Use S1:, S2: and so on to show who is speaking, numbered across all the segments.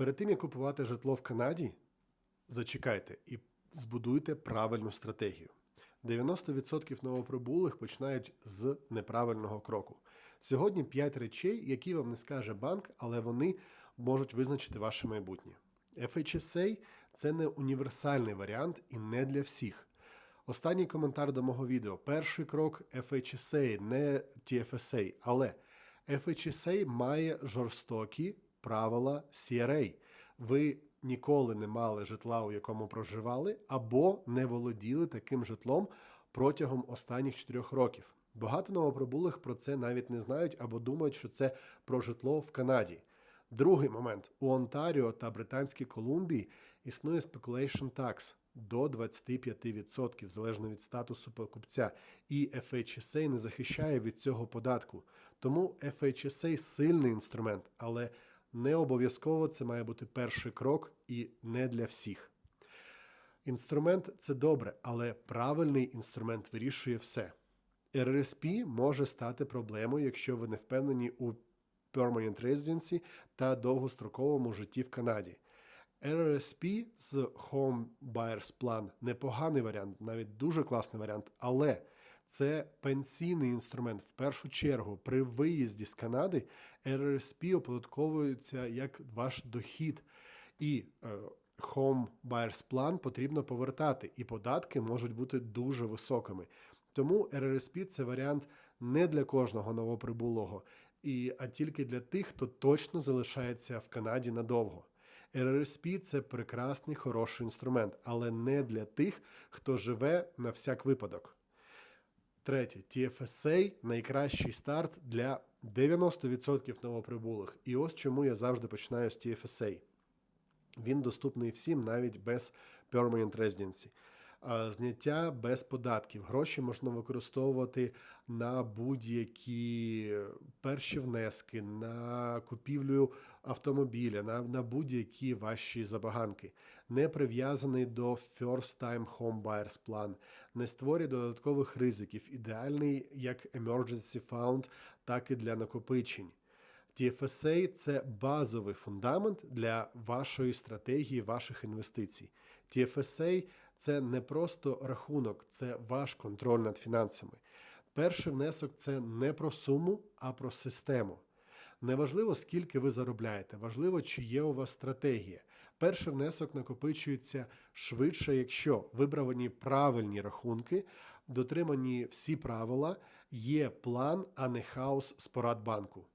S1: Перед тим, як купувати житло в Канаді, зачекайте і збудуйте правильну стратегію. 90% новоприбулих починають з неправильного кроку. Сьогодні 5 речей, які вам не скаже банк, але вони можуть визначити ваше майбутнє. FHSA – це не універсальний варіант і не для всіх. Останній коментар до мого відео. Перший крок FHSA, не TFSA, але FHSA має жорстокі правила CRA. Ви ніколи не мали житла, у якому проживали, або не володіли таким житлом протягом останніх 4 років. Багато новоприбулих про це навіть не знають або думають, що це про житло в Канаді. Другий момент у Онтаріо та Британській Колумбії існує speculation tax до 25%, залежно від статусу покупця, і FHSA не захищає від цього податку. Тому FHSA сильний інструмент, але не обов'язково це має бути перший крок і не для всіх. Інструмент це добре, але правильний інструмент вирішує все. RRSP може стати проблемою, якщо ви не впевнені у Permanent Residency та довгостроковому житті в Канаді. RRSP з Home Buyers Plan непоганий варіант, навіть дуже класний варіант, але це пенсійний інструмент. В першу чергу, при виїзді з Канади RRSP оподатковується як ваш дохід. І е, Home Buyers Plan потрібно повертати, і податки можуть бути дуже високими. Тому RRSP – це варіант не для кожного новоприбулого, і, а тільки для тих, хто точно залишається в Канаді надовго. RRSP – це прекрасний хороший інструмент, але не для тих, хто живе на всяк випадок. Третє, TFSA – найкращий старт для 90% новоприбулих. І ось чому я завжди починаю з TFSA. Він доступний всім навіть без Permanent Residency. Зняття без податків. Гроші можна використовувати на будь-які перші внески, на купівлю автомобіля, на, на будь-які ваші забаганки. Не прив'язаний до First Time Home Buyers Plan, не створює додаткових ризиків. Ідеальний як Emergency Fund, так і для накопичень. TFSA – це базовий фундамент для вашої стратегії, ваших інвестицій. TFSA – це не просто рахунок, це ваш контроль над фінансами. Перший внесок це не про суму, а про систему. Неважливо, скільки ви заробляєте, важливо, чи є у вас стратегія. Перший внесок накопичується швидше, якщо вибрані правильні рахунки, дотримані всі правила, є план, а не хаос з порад банку.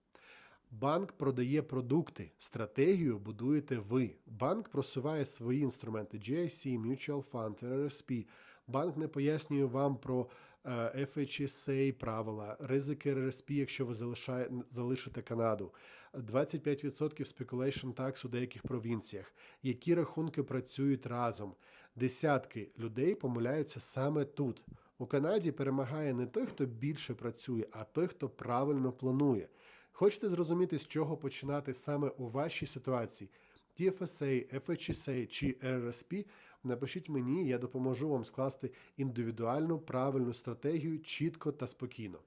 S1: Банк продає продукти, стратегію будуєте ви. Банк просуває свої інструменти GIC, Mutual Fund, RRSP. Банк не пояснює вам про е, FHSA правила, ризики RRSP, якщо ви залишає, залишите Канаду, 25% speculation tax у деяких провінціях, які рахунки працюють разом. Десятки людей помиляються саме тут. У Канаді перемагає не той, хто більше працює, а той, хто правильно планує. Хочете зрозуміти, з чого починати саме у вашій ситуації? TFSA, FHSA чи RRSP, напишіть мені, я допоможу вам скласти індивідуальну правильну стратегію чітко та спокійно.